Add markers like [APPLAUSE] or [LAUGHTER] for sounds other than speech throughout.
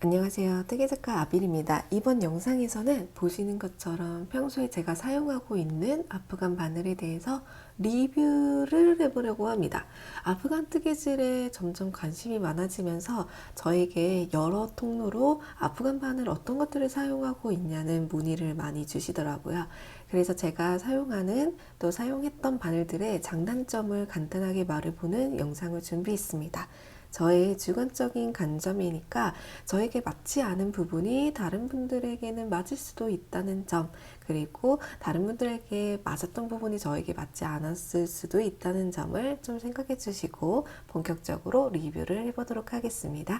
안녕하세요. 뜨개작가 아빌입니다. 이번 영상에서는 보시는 것처럼 평소에 제가 사용하고 있는 아프간 바늘에 대해서 리뷰를 해보려고 합니다. 아프간 뜨개질에 점점 관심이 많아지면서 저에게 여러 통로로 아프간 바늘 어떤 것들을 사용하고 있냐는 문의를 많이 주시더라고요. 그래서 제가 사용하는 또 사용했던 바늘들의 장단점을 간단하게 말해보는 영상을 준비했습니다. 저의 주관적인 관점이니까 저에게 맞지 않은 부분이 다른 분들에게는 맞을 수도 있다는 점, 그리고 다른 분들에게 맞았던 부분이 저에게 맞지 않았을 수도 있다는 점을 좀 생각해 주시고 본격적으로 리뷰를 해보도록 하겠습니다.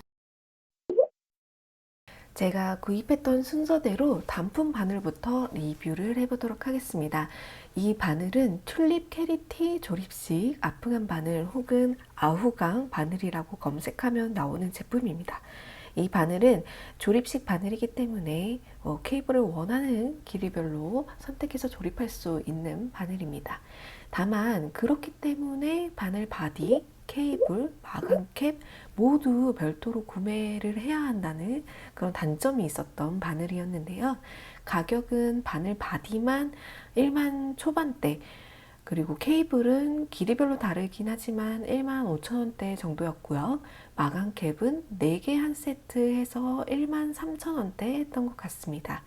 제가 구입했던 순서대로 단품 바늘부터 리뷰를 해보도록 하겠습니다. 이 바늘은 튤립 캐리티 조립식 아프간 바늘 혹은 아후강 바늘이라고 검색하면 나오는 제품입니다. 이 바늘은 조립식 바늘이기 때문에 어, 케이블을 원하는 길이별로 선택해서 조립할 수 있는 바늘입니다. 다만 그렇기 때문에 바늘 바디, 케이블, 마감캡 모두 별도로 구매를 해야 한다는 그런 단점이 있었던 바늘이었는데요. 가격은 바늘 바디만 1만 초반대, 그리고 케이블은 길이별로 다르긴 하지만 1만 5천 원대 정도였고요. 마감캡은 4개 한 세트 해서 1만 3천 원대 했던 것 같습니다.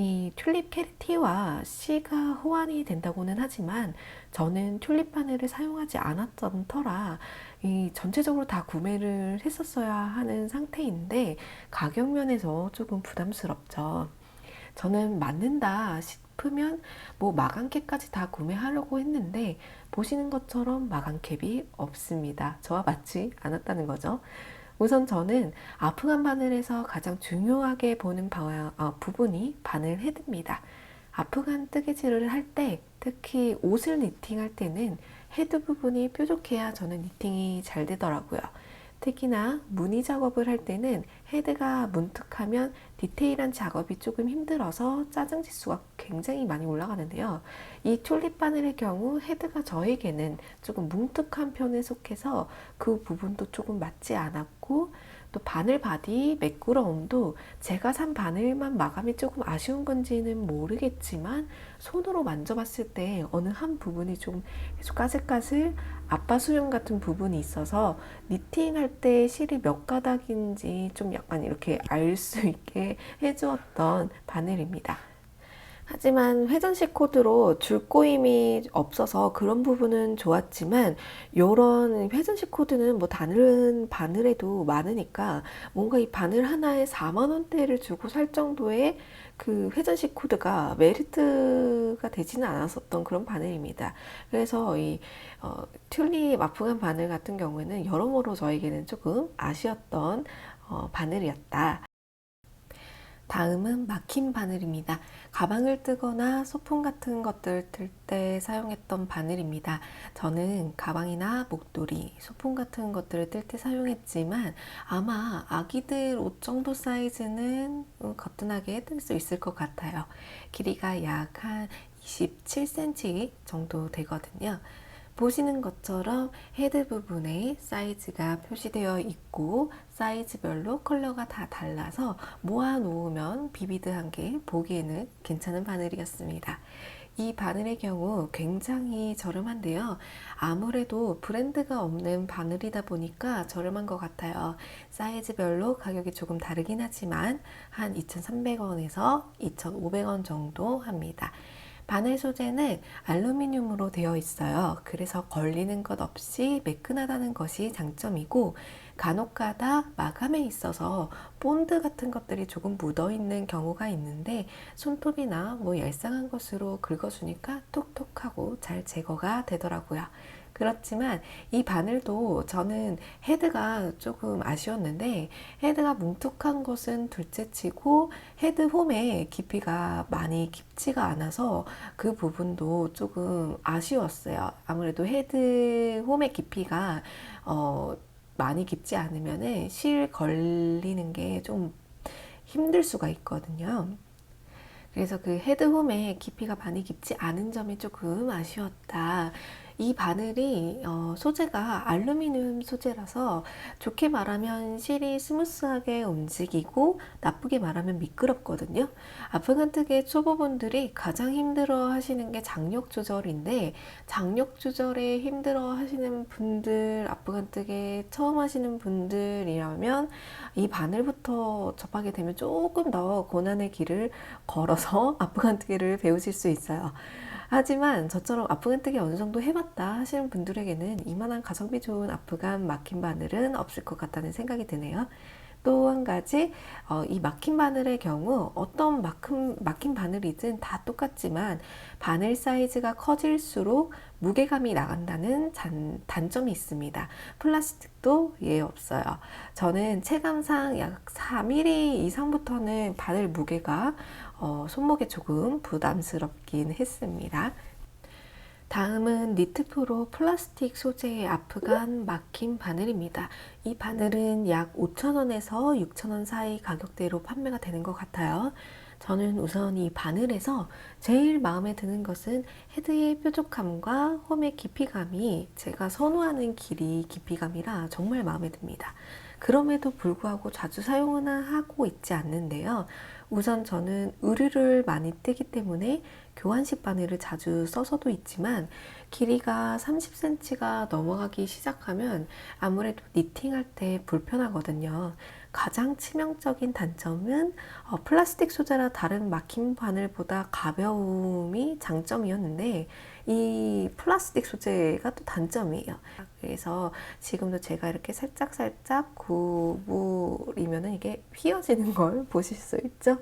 이 튤립 캐리티와 C가 호환이 된다고는 하지만 저는 튤립 바늘을 사용하지 않았던 터라 이 전체적으로 다 구매를 했었어야 하는 상태인데 가격 면에서 조금 부담스럽죠. 저는 맞는다 싶으면 뭐 마감캡까지 다 구매하려고 했는데 보시는 것처럼 마감캡이 없습니다. 저와 맞지 않았다는 거죠. 우선 저는 아프간 바늘에서 가장 중요하게 보는 바, 어, 부분이 바늘 헤드입니다. 아프간 뜨개질을 할 때, 특히 옷을 니팅할 때는 헤드 부분이 뾰족해야 저는 니팅이 잘 되더라고요. 특히나 무늬 작업을 할 때는 헤드가 문득하면 디테일한 작업이 조금 힘들어서 짜증 지수가 굉장히 많이 올라가는데요. 이 튤립 바늘의 경우 헤드가 저에게는 조금 뭉툭한 편에 속해서 그 부분도 조금 맞지 않았고 또 바늘 바디 매끄러움도 제가 산 바늘만 마감이 조금 아쉬운 건지는 모르겠지만 손으로 만져봤을 때 어느 한 부분이 조금 계속 까슬까슬 아빠 수염 같은 부분이 있어서 니팅할 때 실이 몇 가닥인지 좀 약간 이렇게 알 수 있게 해주었던 바늘입니다. 하지만 회전식 코드로 줄꼬임이 없어서 그런 부분은 좋았지만 이런 회전식 코드는 뭐 다른 바늘에도 많으니까 뭔가 이 바늘 하나에 4만 원대를 주고 살 정도의 그 회전식 코드가 메리트가 되지는 않았었던 그런 바늘입니다. 그래서 이 어, 튤립 아프간 바늘 같은 경우에는 여러모로 저에게는 조금 아쉬웠던 어, 바늘이었다. 다음은 막힌 바늘입니다. 가방을 뜨거나 소품 같은 것들 들 때 사용했던 바늘입니다. 저는 가방이나 목도리, 소품 같은 것들을 뜰 때 사용했지만 아마 아기들 옷 정도 사이즈는 거뜬하게 뜰 수 있을 것 같아요. 길이가 약 한 27cm 정도 되거든요. 보시는 것처럼 헤드 부분에 사이즈가 표시되어 있고 사이즈별로 컬러가 다 달라서 모아 놓으면 비비드한 게 보기에는 괜찮은 바늘이었습니다. 이 바늘의 경우 굉장히 저렴한데요. 아무래도 브랜드가 없는 바늘이다 보니까 저렴한 것 같아요. 사이즈별로 가격이 조금 다르긴 하지만 한 2,300원에서 2,500원 정도 합니다. 바늘 소재는 알루미늄으로 되어 있어요. 그래서 걸리는 것 없이 매끈하다는 것이 장점이고 간혹가다 마감에 있어서 본드 같은 것들이 조금 묻어 있는 경우가 있는데 손톱이나 뭐 얄쌍한 것으로 긁어주니까 톡톡하고 잘 제거가 되더라고요. 그렇지만 이 바늘도 저는 헤드가 조금 아쉬웠는데 헤드가 뭉툭한 것은 둘째치고 헤드 홈의 깊이가 많이 깊지가 않아서 그 부분도 조금 아쉬웠어요. 아무래도 헤드 홈의 깊이가 어, 많이 깊지 않으면 실 걸리는 게 좀 힘들 수가 있거든요. 그래서 그 헤드 홈의 깊이가 많이 깊지 않은 점이 조금 아쉬웠다. 이 바늘이 어, 소재가 알루미늄 소재라서 좋게 말하면 실이 스무스하게 움직이고 나쁘게 말하면 미끄럽거든요. 아프간뜨기 초보분들이 가장 힘들어 하시는 게 장력 조절인데 장력 조절에 힘들어 하시는 분들 아프간뜨기 처음 하시는 분들이라면 이 바늘부터 접하게 되면 조금 더 고난의 길을 걸어서 [LAUGHS] 아프간뜨기를 배우실 수 있어요. 하지만 저처럼 아프간뜨기 어느 정도 해봤다 하시는 분들에게는 이만한 가성비 좋은 아프간 막힌 바늘은 없을 것 같다는 생각이 드네요. 또 한 가지 어, 이 막힌 바늘의 경우 어떤 막힌, 막힌 바늘이든 다 똑같지만 바늘 사이즈가 커질수록 무게감이 나간다는 잔, 단점이 있습니다. 플라스틱도 예 없어요. 저는 체감상 약 4mm 이상부터는 바늘 무게가 어, 손목에 조금 부담스럽긴 했습니다. 다음은 니트프로 플라스틱 소재의 아프간 막힌 바늘입니다. 이 바늘은 약 5,000원에서 6,000원 사이 가격대로 판매가 되는 것 같아요. 저는 우선 이 바늘에서 제일 마음에 드는 것은 헤드의 뾰족함과 홈의 깊이감이 제가 선호하는 길이 깊이감이라 정말 마음에 듭니다. 그럼에도 불구하고 자주 사용은 하고 있지 않는데요. 우선 저는 의류를 많이 떼기 때문에 교환식 바늘을 자주 써서도 있지만 길이가 30cm가 넘어가기 시작하면 아무래도 니팅할 때 불편하거든요. 가장 치명적인 단점은 어, 플라스틱 소재라 다른 막힌 바늘보다 가벼움이 장점이었는데 이 플라스틱 소재가 또 단점이에요. 그래서 지금도 제가 이렇게 살짝 살짝 구부리면은 이게 휘어지는 걸 보실 수 있죠.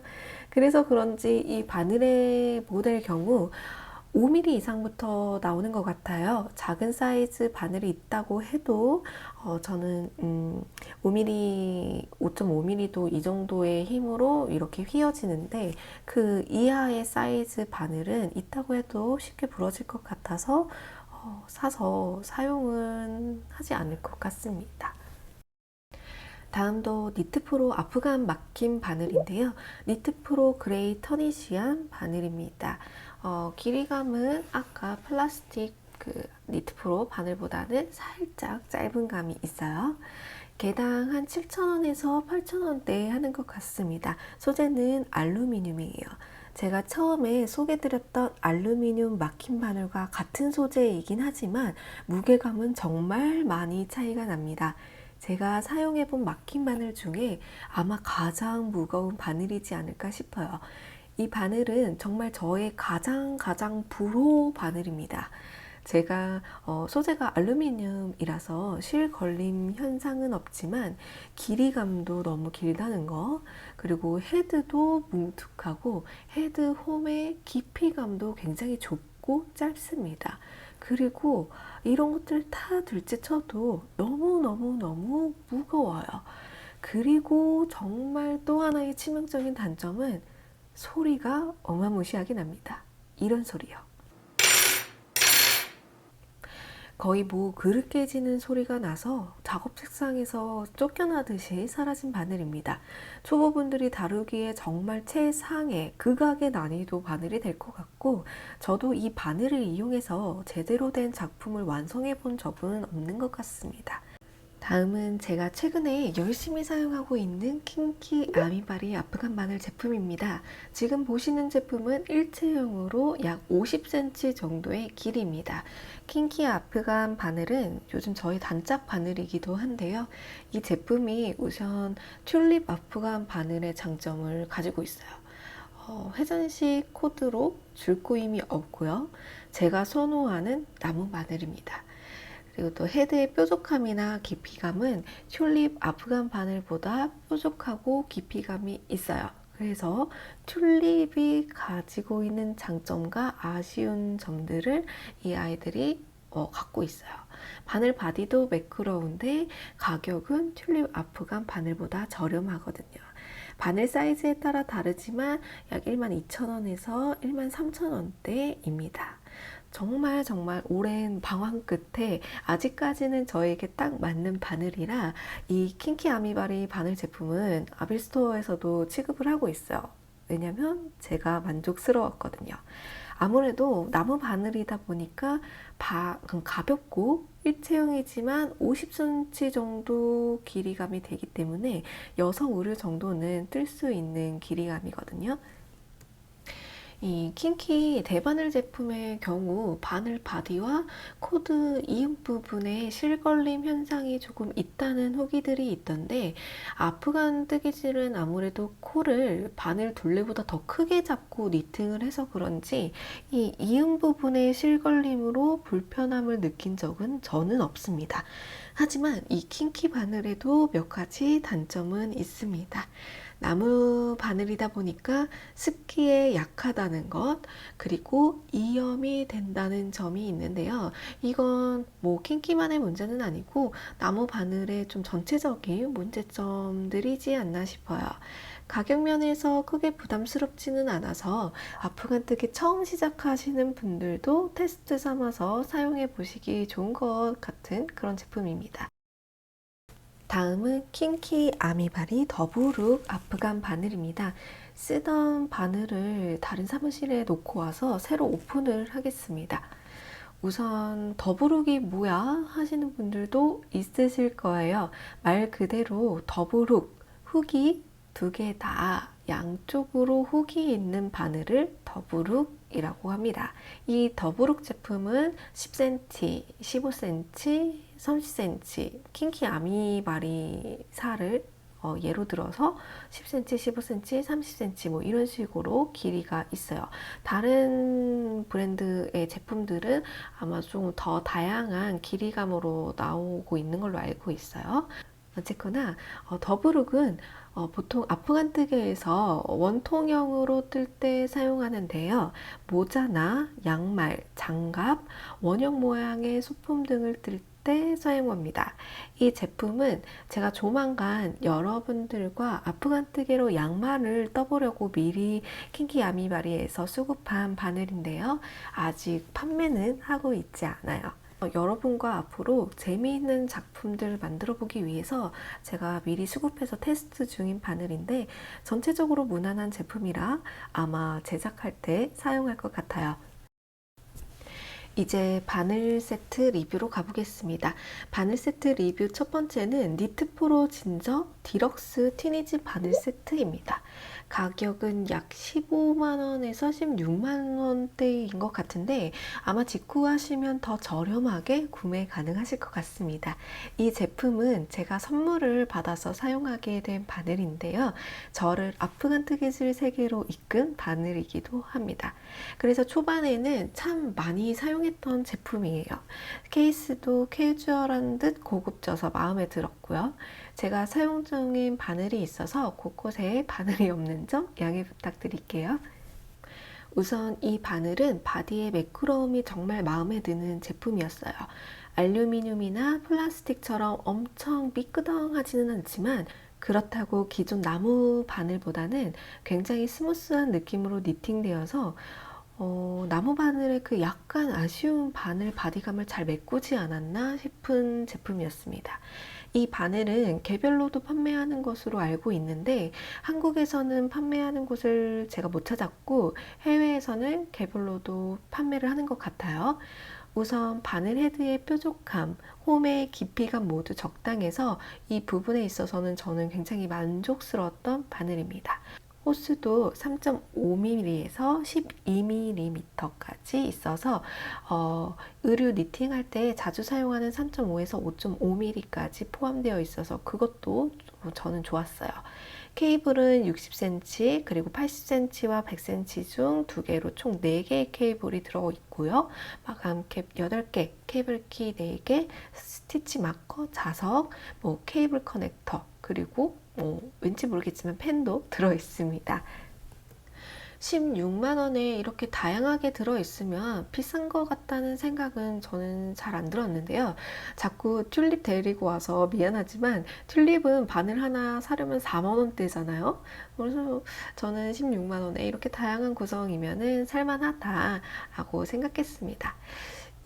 그래서 그런지 이 바늘의 모델 경우 5mm 이상부터 나오는 것 같아요. 작은 사이즈 바늘이 있다고 해도 어, 저는 음, 5mm, 5.5mm도 이 정도의 힘으로 이렇게 휘어지는데 그 이하의 사이즈 바늘은 있다고 해도 쉽게 부러질 것 같아서 어, 사서 사용은 하지 않을 것 같습니다. 다음도 니트프로 아프간 막힌 바늘인데요. 니트프로 그레이 터니시안 바늘입니다. 어, 길이감은 아까 플라스틱 그 니트프로 바늘보다는 살짝 짧은 감이 있어요. 개당 한 7,000원에서 8,000원대 하는 것 같습니다. 소재는 알루미늄이에요. 제가 처음에 소개드렸던 알루미늄 막힌 바늘과 같은 소재이긴 하지만 무게감은 정말 많이 차이가 납니다. 제가 사용해 본 막힌 바늘 중에 아마 가장 무거운 바늘이지 않을까 싶어요. 이 바늘은 정말 저의 가장 가장 불호 바늘입니다. 제가 어, 소재가 알루미늄이라서 실 걸림 현상은 없지만 길이감도 너무 길다는 거 그리고 헤드도 뭉툭하고 헤드 홈의 깊이감도 굉장히 좁고 짧습니다. 그리고 이런 것들 다 둘째 쳐도 너무너무너무 무거워요. 그리고 정말 또 하나의 치명적인 단점은 소리가 어마무시하게 납니다. 이런 소리요. 거의 뭐 그릇 깨지는 소리가 나서 작업 책상에서 쫓겨나듯이 사라진 바늘입니다. 초보분들이 다루기에 정말 최상의 극악의 난이도 바늘이 될 것 같고 저도 이 바늘을 이용해서 제대로 된 작품을 완성해 본 적은 없는 것 같습니다. 다음은 제가 최근에 열심히 사용하고 있는 킹키 아미바리 아프간 바늘 제품입니다. 지금 보시는 제품은 일체형으로 약 50cm 정도의 길이입니다. 킹키 아프간 바늘은 요즘 저희 단짝 바늘이기도 한데요. 이 제품이 우선 튤립 아프간 바늘의 장점을 가지고 있어요. 어, 회전식 코드로 줄꼬임이 없고요. 제가 선호하는 나무 바늘입니다. 그리고 또 헤드의 뾰족함이나 깊이감은 튤립 아프간 바늘보다 뾰족하고 깊이감이 있어요. 그래서 튤립이 가지고 있는 장점과 아쉬운 점들을 이 아이들이 어, 갖고 있어요. 바늘 바디도 매끄러운데 가격은 튤립 아프간 바늘보다 저렴하거든요. 바늘 사이즈에 따라 다르지만 약 12,000원에서 13,000원대입니다. 정말 정말 오랜 방황 끝에 아직까지는 저에게 딱 맞는 바늘이라 이 킹키 아미바리 바늘 제품은 아빌스토어에서도 취급을 하고 있어요. 왜냐면 제가 만족스러웠거든요. 아무래도 나무 바늘이다 보니까 바, 가볍고 일체형이지만 50cm 정도 길이감이 되기 때문에 여성 의류 정도는 뜰 수 있는 길이감이거든요. 이 킹키 대바늘 제품의 경우 바늘 바디와 코드 이음 부분에 실걸림 현상이 조금 있다는 후기들이 있던데 아프간 뜨개질은 아무래도 코를 바늘 둘레보다 더 크게 잡고 니팅을 해서 그런지 이 이음 부분의 실걸림으로 불편함을 느낀 적은 저는 없습니다. 하지만 이 킹키 바늘에도 몇 가지 단점은 있습니다. 나무 바늘이다 보니까 습기에 약하다는 것, 그리고 이염이 된다는 점이 있는데요. 이건 뭐 킹키만의 문제는 아니고 나무 바늘의 좀 전체적인 문제점들이지 않나 싶어요. 가격 면에서 크게 부담스럽지는 않아서 아프간 뜨기 처음 시작하시는 분들도 테스트 삼아서 사용해 보시기 좋은 것 같은 그런 제품입니다. 다음은 킹키 아미바리 더부룩 아프간 바늘입니다. 쓰던 바늘을 다른 사무실에 놓고 와서 새로 오픈을 하겠습니다. 우선 더부룩이 뭐야 하시는 분들도 있으실 거예요. 말 그대로 더부룩, 훅이 두 개 다 양쪽으로 훅이 있는 바늘을 더부룩이라고 합니다. 이 더부룩 제품은 10cm, 15cm, 30cm 킹키 아미바리 살을 어, 예로 들어서 10cm, 15cm, 30cm 뭐 이런 식으로 길이가 있어요. 다른 브랜드의 제품들은 아마 좀 더 다양한 길이감으로 나오고 있는 걸로 알고 있어요. 어쨌거나 어, 더브룩은 어, 보통 아프간 뜨개에서 원통형으로 뜰 때 사용하는데요. 모자나 양말, 장갑, 원형 모양의 소품 등을 뜰 때 사용합니다. 이 제품은 제가 조만간 여러분들과 아프간 뜨개로 양말을 떠보려고 미리 킹키 야미바리에서 수급한 바늘인데요. 아직 판매는 하고 있지 않아요. 어, 여러분과 앞으로 재미있는 작품들을 만들어 보기 위해서 제가 미리 수급해서 테스트 중인 바늘인데 전체적으로 무난한 제품이라 아마 제작할 때 사용할 것 같아요. 이제 바늘 세트 리뷰로 가보겠습니다. 바늘 세트 리뷰 첫 번째는 니트프로 진저 디럭스 티니지 바늘 세트입니다. 가격은 약 15만원에서 16만원대인 것 같은데 아마 직구하시면 더 저렴하게 구매 가능하실 것 같습니다. 이 제품은 제가 선물을 받아서 사용하게 된 바늘인데요. 저를 아프간 뜨개질 세계로 이끈 바늘이기도 합니다. 그래서 초반에는 참 많이 사용했던 제품이에요. 케이스도 캐주얼한 듯 고급져서 마음에 들었고요. 제가 사용 중인 바늘이 있어서 곳곳에 [LAUGHS] 바늘이 없는 점 양해 부탁드릴게요. 우선 이 바늘은 바디의 매끄러움이 정말 마음에 드는 제품이었어요. 알루미늄이나 플라스틱처럼 엄청 미끄덩하지는 않지만 그렇다고 기존 나무 바늘보다는 굉장히 스무스한 느낌으로 니팅되어서 어, 나무 바늘의 그 약간 아쉬운 바늘 바디감을 잘 메꾸지 않았나 싶은 제품이었습니다. 이 바늘은 개별로도 판매하는 것으로 알고 있는데 한국에서는 판매하는 곳을 제가 못 찾았고 해외에서는 개별로도 판매를 하는 것 같아요. 우선 바늘 헤드의 뾰족함, 홈의 깊이감 모두 적당해서 이 부분에 있어서는 저는 굉장히 만족스러웠던 바늘입니다. 호수도 3.5mm에서 12mm까지 있어서 어, 의류 니팅 할 때 자주 사용하는 3.5에서 5.5mm까지 포함되어 있어서 그것도 저는 좋았어요. 케이블은 60cm 그리고 80cm와 100cm 중 두 개로 총 4개의 케이블이 들어 있고요. 마감 캡 8개, 케이블 키 4개, 스티치 마커, 자석, 뭐 케이블 커넥터 그리고 뭐 왠지 모르겠지만 펜도 들어 있습니다. 16만 원에 이렇게 다양하게 들어있으면 비싼 것 같다는 생각은 저는 잘 안 들었는데요. 자꾸 튤립 데리고 와서 미안하지만 튤립은 바늘 하나 사려면 4만 원대잖아요. 그래서 저는 16만 원에 이렇게 다양한 구성이면은 살만하다라고 생각했습니다.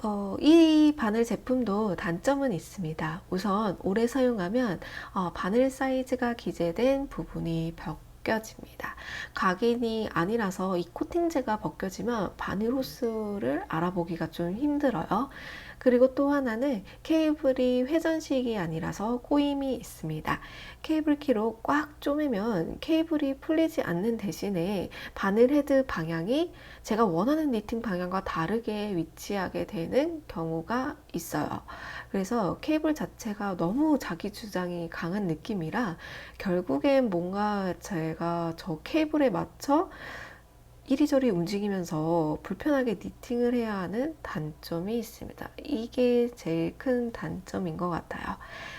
어, 이 바늘 제품도 단점은 있습니다. 우선 오래 사용하면 어, 바늘 사이즈가 기재된 부분이 벽 벗겨집니다. 각인이 아니라서 이 코팅제가 벗겨지면 바늘 호스를 알아보기가 좀 힘들어요. 그리고 또 하나는 케이블이 회전식이 아니라서 꼬임이 있습니다. 케이블 키로 꽉 쪼매면 케이블이 풀리지 않는 대신에 바늘 헤드 방향이 제가 원하는 니팅 방향과 다르게 위치하게 되는 경우가 있어요. 그래서 케이블 자체가 너무 자기 주장이 강한 느낌이라 결국엔 뭔가 제가 저 케이블에 맞춰 이리저리 움직이면서 불편하게 니팅을 해야 하는 단점이 있습니다. 이게 제일 큰 단점인 것 같아요.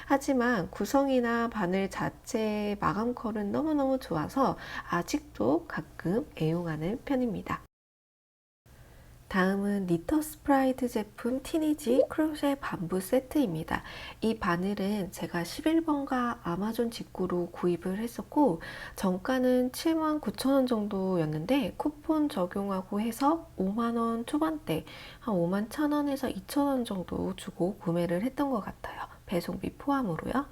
하지만 구성이나 바늘 자체의 마감컬은 너무너무 좋아서 아직도 가끔 애용하는 편입니다. 다음은 니터 스프라이드 제품 티니지 크로셰 반부 세트입니다. 이 바늘은 제가 11번가 아마존 직구로 구입을 했었고 정가는 7만 9천 원 정도였는데 쿠폰 적용하고 해서 5만 원 초반대 한 5만 1천 원에서 2천 원 정도 주고 구매를 했던 것 같아요. 배송비 포함으로요.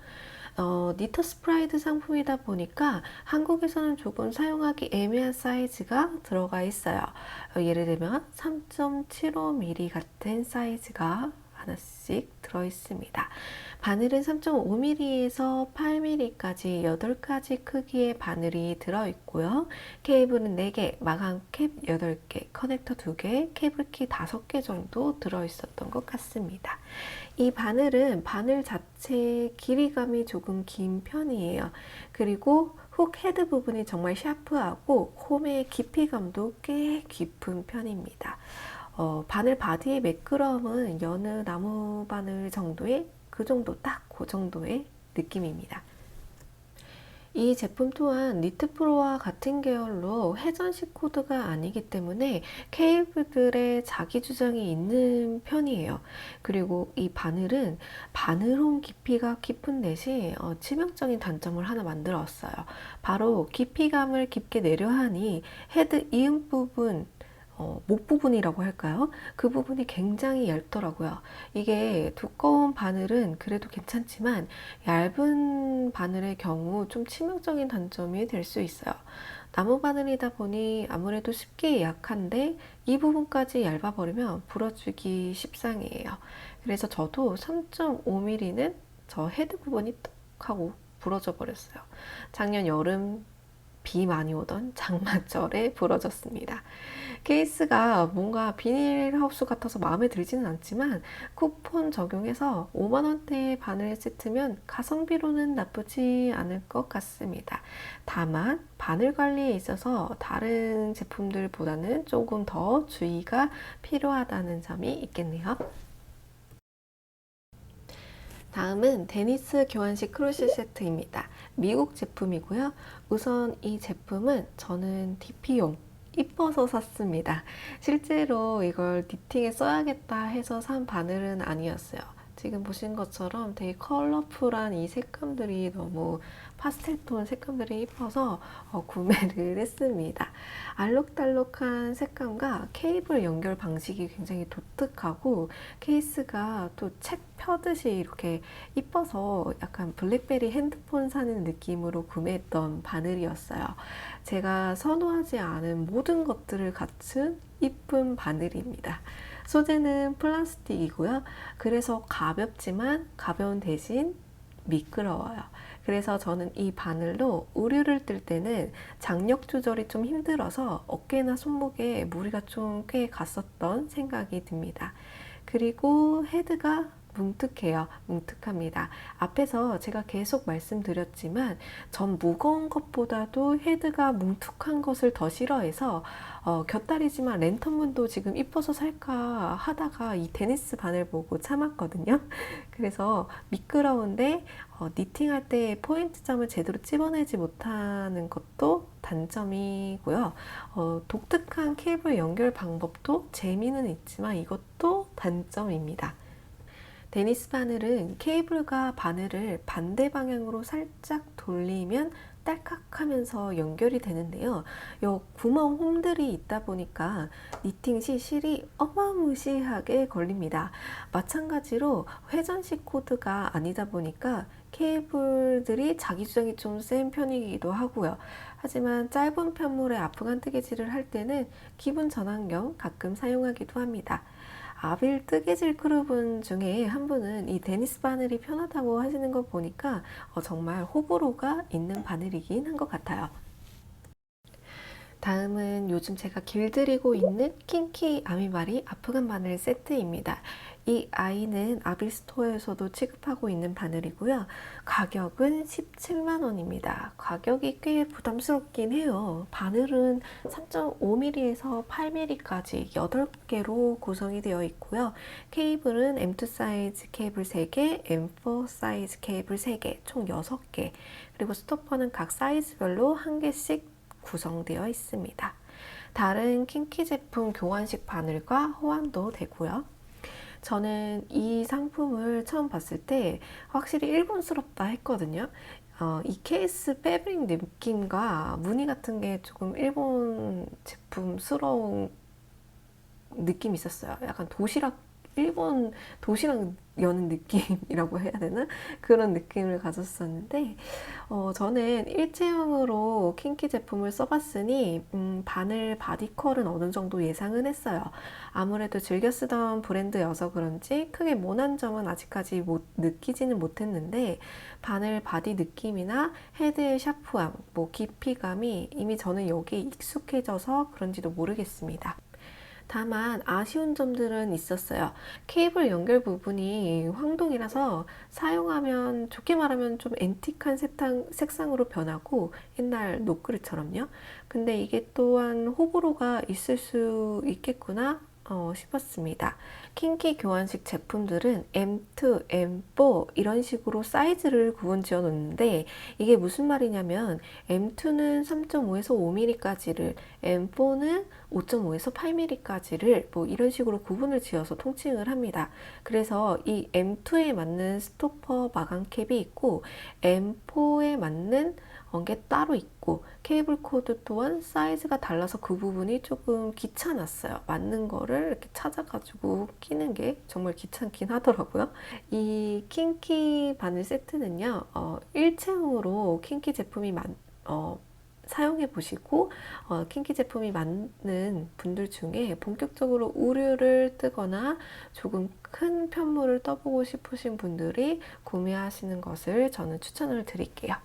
어, 니터 스프라이드 상품이다 보니까 한국에서는 조금 사용하기 애매한 사이즈가 들어가 있어요. 어, 예를 들면 3.75mm 같은 사이즈가 하나씩 들어 있습니다. 바늘은 3.5mm에서 8mm까지 8가지 크기의 바늘이 들어 있고요. 케이블은 4개, 마감 캡 8개, 커넥터 2개, 케이블 키 5개 정도 들어 있었던 것 같습니다. 이 바늘은 바늘 자체 길이감이 조금 긴 편이에요. 그리고 훅 헤드 부분이 정말 샤프하고 홈의 깊이감도 꽤 깊은 편입니다. 어, 바늘 바디의 매끄러움은 여느 나무 바늘 정도의 그 정도 딱 그 정도의 느낌입니다. 이 제품 또한 니트 프로와 같은 계열로 회전식 코드가 아니기 때문에 케이블들의 자기 주장이 있는 편이에요. 그리고 이 바늘은 바늘홈 깊이가 깊은 대신 어, 치명적인 단점을 하나 만들었어요. 바로 깊이감을 깊게 내려 하니 헤드 이음 부분 어, 목 부분이라고 할까요? 그 부분이 굉장히 얇더라고요. 이게 두꺼운 바늘은 그래도 괜찮지만 얇은 바늘의 경우 좀 치명적인 단점이 될 수 있어요. 나무 바늘이다 보니 아무래도 쉽게 약한데 이 부분까지 얇아버리면 부러지기 십상이에요. 그래서 저도 3.5mm는 저 헤드 부분이 뚝 하고 부러져 버렸어요. 작년 여름 비 많이 오던 장마철에 부러졌습니다. 케이스가 뭔가 비닐하우스 같아서 마음에 들지는 않지만 쿠폰 적용해서 5만원대의 바늘 세트면 가성비로는 나쁘지 않을 것 같습니다. 다만 바늘 관리에 있어서 다른 제품들보다는 조금 더 주의가 필요하다는 점이 있겠네요. 다음은 데니스 교환식 크로시 세트입니다. 미국 제품이고요. 우선 이 제품은 저는 DP용 이뻐서 샀습니다. 실제로 이걸 니팅에 써야겠다 해서 산 바늘은 아니었어요. 지금 보신 것처럼 되게 컬러풀한 이 색감들이 너무 파스텔톤 색감들이 이뻐서 어, 구매를 [LAUGHS] 했습니다. 알록달록한 색감과 케이블 연결 방식이 굉장히 독특하고 케이스가 또 책 펴듯이 이렇게 이뻐서 약간 블랙베리 핸드폰 사는 느낌으로 구매했던 바늘이었어요. 제가 선호하지 않은 모든 것들을 갖춘 이쁜 바늘입니다. 소재는 플라스틱이고요. 그래서 가볍지만 가벼운 대신 미끄러워요. 그래서 저는 이 바늘로 우류를 뜰 때는 장력 조절이 좀 힘들어서 어깨나 손목에 무리가 좀 꽤 갔었던 생각이 듭니다. 그리고 헤드가 뭉툭해요. 뭉툭합니다. 앞에서 제가 계속 말씀드렸지만 전 무거운 것보다도 헤드가 뭉툭한 것을 더 싫어해서 어, 곁다리지만 랜턴문도 지금 이뻐서 살까 하다가 이 데니스 바늘 보고 참았거든요. 그래서 미끄러운데 어, 니팅할 때 포인트점을 제대로 찝어내지 못하는 것도 단점이고요. 어, 독특한 케이블 연결 방법도 재미는 있지만 이것도 단점입니다. 데니스 바늘은 케이블과 바늘을 반대 방향으로 살짝 돌리면 딸깍 하면서 연결이 되는데요. 요 구멍 홈들이 있다 보니까 니팅 시 실이 어마무시하게 걸립니다. 마찬가지로 회전식 코드가 아니다 보니까 케이블들이 자기 주장이 좀 센 편이기도 하고요. 하지만 짧은 편물의 아프간 뜨개질을 할 때는 기분 전환 겸 가끔 사용하기도 합니다. 아빌 뜨개질 그룹분 중에 한 분은 이 데니스 바늘이 편하다고 하시는 거 보니까 어, 정말 호불호가 있는 바늘이긴 한 것 같아요. 다음은 요즘 제가 길들이고 있는 킹키 아미바리 아프간 바늘 세트입니다. 이 아이는 아빌 스토어에서도 취급하고 있는 바늘이고요. 가격은 17만 원입니다. 가격이 꽤 부담스럽긴 해요. 바늘은 3.5mm에서 8mm까지 8개로 구성이 되어 있고요. 케이블은 M2 사이즈 케이블 3개, M4 사이즈 케이블 3개, 총 6개. 그리고 스토퍼는 각 사이즈별로 한 개씩 구성되어 있습니다. 다른 킹키 제품 교환식 바늘과 호환도 되고요. 저는 이 상품을 처음 봤을 때 확실히 일본스럽다 했거든요. 어, 이 케이스 패브릭 느낌과 무늬 같은 게 조금 일본 제품스러운 느낌이 있었어요. 약간 도시락, 일본 도시락 여는 느낌이라고 해야 되나? 그런 느낌을 가졌었는데, 어, 저는 일체형으로 킹키 제품을 써봤으니, 음, 바늘 바디컬은 어느 정도 예상은 했어요. 아무래도 즐겨 쓰던 브랜드여서 그런지 크게 모난 점은 아직까지 못, 느끼지는 못했는데, 바늘 바디 느낌이나 헤드의 샤프함, 뭐 깊이감이 이미 저는 여기에 익숙해져서 그런지도 모르겠습니다. 다만 아쉬운 점들은 있었어요. 케이블 연결 부분이 황동이라서 사용하면 좋게 말하면 좀 앤틱한 색상, 색상으로 변하고 옛날 노크리처럼요. 근데 이게 또한 호불호가 있을 수 있겠구나 어, 싶었습니다. 킹키 교환식 제품들은 M2, M4 이런 식으로 사이즈를 구분 지어 놓는데 이게 무슨 말이냐면 M2는 3.5에서 5mm까지를 M4는 5.5에서 8mm까지를 뭐 이런 식으로 구분을 지어서 통칭을 합니다. 그래서 이 M2에 맞는 스토퍼 마감 캡이 있고 M4에 맞는 게 따로 있고 케이블 코드 또한 사이즈가 달라서 그 부분이 조금 귀찮았어요. 맞는 거를 이렇게 찾아가지고 끼는 게 정말 귀찮긴 하더라고요. 이 킹키 바늘 세트는요, 어, 일체형으로 킹키 제품이 많, 어, 사용해 보시고 어, 킹키 제품이 맞는 분들 중에 본격적으로 우류를 뜨거나 조금 큰 편물을 떠보고 싶으신 분들이 구매하시는 것을 저는 추천을 드릴게요.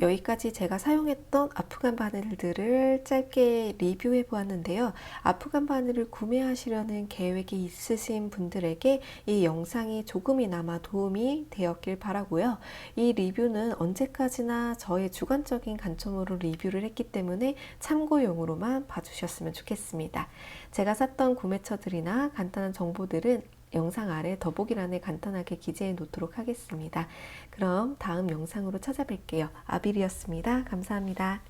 여기까지 제가 사용했던 아프간 바늘들을 짧게 리뷰해 보았는데요. 아프간 바늘을 구매하시려는 계획이 있으신 분들에게 이 영상이 조금이나마 도움이 되었길 바라고요. 이 리뷰는 언제까지나 저의 주관적인 관점으로 리뷰를 했기 때문에 참고용으로만 봐주셨으면 좋겠습니다. 제가 샀던 구매처들이나 간단한 정보들은 영상 아래 더보기란에 간단하게 기재해 놓도록 하겠습니다. 그럼 다음 영상으로 찾아뵐게요. 아빌이었습니다. 감사합니다.